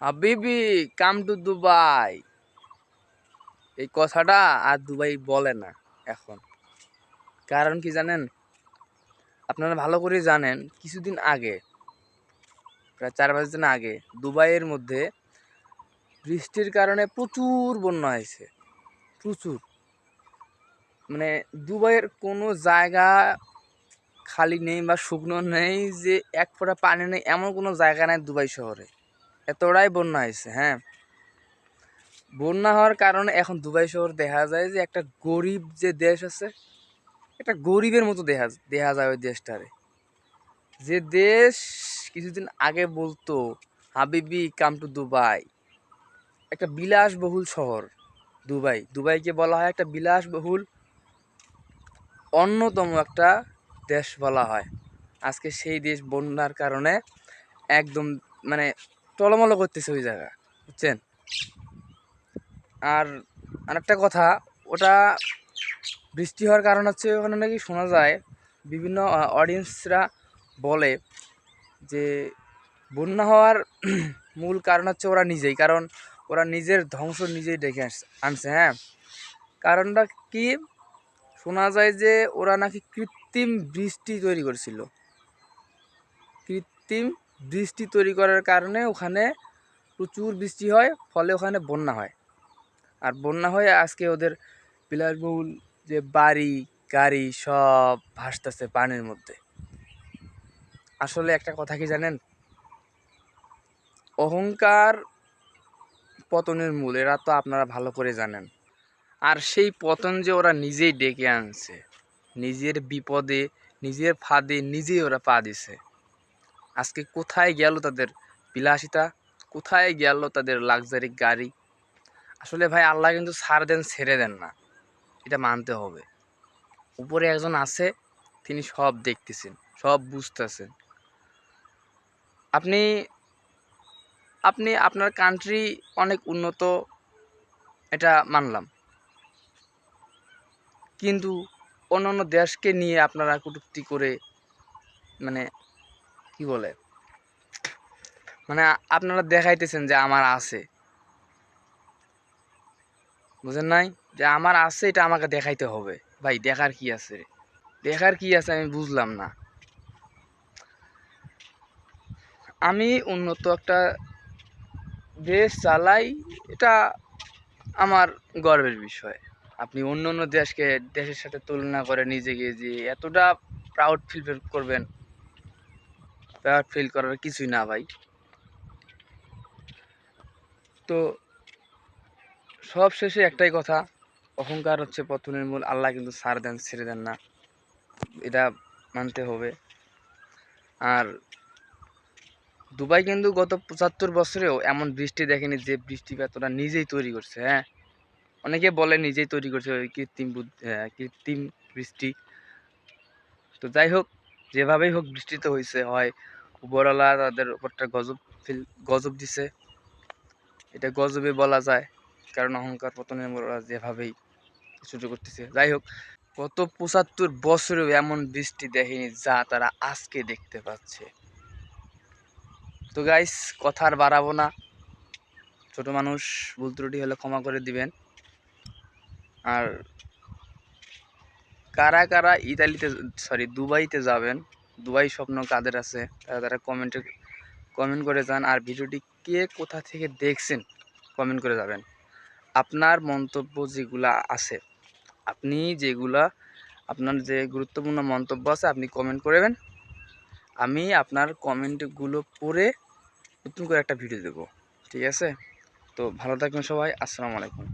হাবিবি come to Dubai এই কথাটা আর দুবাই বলে না এখন। কারণ কি জানেন? আপনারা ভালো করে জানেন, কিছুদিন আগে, প্রায় চার পাঁচ দিন আগে, দুবাইয়ের মধ্যে বৃষ্টির কারণে প্রচুর বন্যা হয়েছে। প্রচুর। মানে দুবাইয়ের কোনো জায়গা খালি নেই বা শুকনো নেই যে এক ফোঁটা পানি নেই, এমন কোনো জায়গা নেই দুবাই শহরে। এতটাই বন্যা হয়েছে হ্যাঁ। বন্যা হওয়ার কারণে এখন দুবাই শহর দেখা যায় যে একটা গরিব যে দেশ আছে, একটা গরিবের মতো দেখা দেখা যায় ওই দেশটারে। যে দেশ কিছুদিন আগে বলতো, হাবিবি কাম টু দুবাই। একটা বিলাসবহুল শহর, দুবাই। দুবাইকে বলা হয় একটা বিলাসবহুল, অন্যতম একটা দেশ বলা হয়। আজকে সেই দেশ বন্যার কারণে একদম মানে টলমলো করতেছে ওই জায়গা, বুঝছেন? আর আরেকটা কথা, ওটা বৃষ্টি হওয়ার কারণ হচ্ছে ওখানে নাকি শোনা যায়, বিভিন্ন অডিয়েন্সরা বলে যে বন্যা হওয়ার মূল কারণ হচ্ছে ওরা নিজেই, কারণ ওরা নিজের ধ্বংস নিজেই ডেকে আনছে হ্যাঁ? কারণটা কি? শোনা যায় যে ওরা নাকি কৃত্রিম বৃষ্টি তৈরি করছিল। কৃত্রিম বৃষ্টি তৈরি করার কারণে ওখানে প্রচুর বৃষ্টি হয়, ফলে ওখানে বন্যা হয়। আর বন্যা হয়ে আজকে ওদের বিলাসবহুল যে বাড়ি, গাড়ি সব ভাসতেছে পানির মধ্যে। আসলে একটা কথা কি জানেন? অহংকার পতনের মূল, এরা তো আপনারা ভালো করে জানেন। আর সেই পতন যে ওরা নিজেই ডেকে আনছে, নিজের বিপদে, নিজের ফাঁদে নিজেই ওরা পা দিছে। আজকে কোথায় গেল তাদের বিলাসিতা? কোথায় গেল তাদের লাক্সারি গাড়ি? আসলে ভাই, আল্লাহ কিন্তু ছাড় দেন, ছেড়ে দেন না। এটা মানতে হবে। উপরে একজন আছে, তিনি সব দেখতেছেন, সব বুঝতেছেন। আপনি আপনি আপনার কান্ট্রি অনেক উন্নত, এটা মানলাম। কিন্তু অন্য অন্য দেশকে নিয়ে আপনারা কটূক্তি করে মানে কি বলে? মানে আপনারা দেখাইতেছেন যে আমার আছে। বুঝেন নাই? যে আমার আছে, এটা আমাকে দেখাইতে হবে। ভাই, দেখার কি আছে? দেখার কি আছে আমি বুঝলাম না। আমি উন্নত একটা দেশ চালাই, এটা আমার গর্বের বিষয়। আপনি অন্য অন্য দেশকে, দেশের সাথে তুলনা করে নিজেকে যে এতটা প্রাউড ফিল করবেন প্রাউড ফিল করার কিছুই না ভাই। তো সব শেষে একটাই কথা, অহংকার হচ্ছে পতনের মূল, আল্লাহ কিন্তু সার দেন, ছেড়ে দেন না। এটা মানতে হবে। আর দুবাই কিন্তু গত পঁচাত্তর বছরেও এমন বৃষ্টি দেখেনি যে বৃষ্টিপাত ওরা নিজেই তৈরি করছে হ্যাঁ? অনেকে বলে নিজেই তৈরি করছে ওই কৃত্রিম কৃত্রিম বৃষ্টি। তো যাই হোক যেভাবেই হোক বৃষ্টি তো হয়েছে হয় উপরওয়ালা তাদের উপরটা গজব ফিল, গজব দিছে। এটা গজবে বলা যায়, কারণ অহংকার পতনের ওরা যেভাবেই ছোটো করতেছে। যাই হোক, গত পঁচাত্তর বছরেও এমন বৃষ্টি দেখেনি যা তারা আজকে দেখতে পাচ্ছে। তো গাইস কথা আর বাড়াবো না। ছোট মানুষ, ভুল ত্রুটি হলে ক্ষমা করে দিবেন। আর কারা কারা ইতালিতে সরি দুবাইতে যাবেন, দুবাই স্বপ্ন কাদের আছে তারা তারা কমেন্টে কমেন্ট করে যান, আর ভিডিওটি কে কোথা থেকে দেখছেন কমেন্ট করে যাবেন। আপনার মন্তব্য যেগুলা আছে, আপনি যেগুলা, আপনার যে গুরুত্বপূর্ণ মন্তব্য আছে, আপনি কমেন্ট করবেন। আমি আপনার কমেন্টগুলো পড়ে নতুন করে একটা ভিডিও দেব, ঠিক আছে? তো ভালো থাকবেন সবাই, আসসালামু আলাইকুম।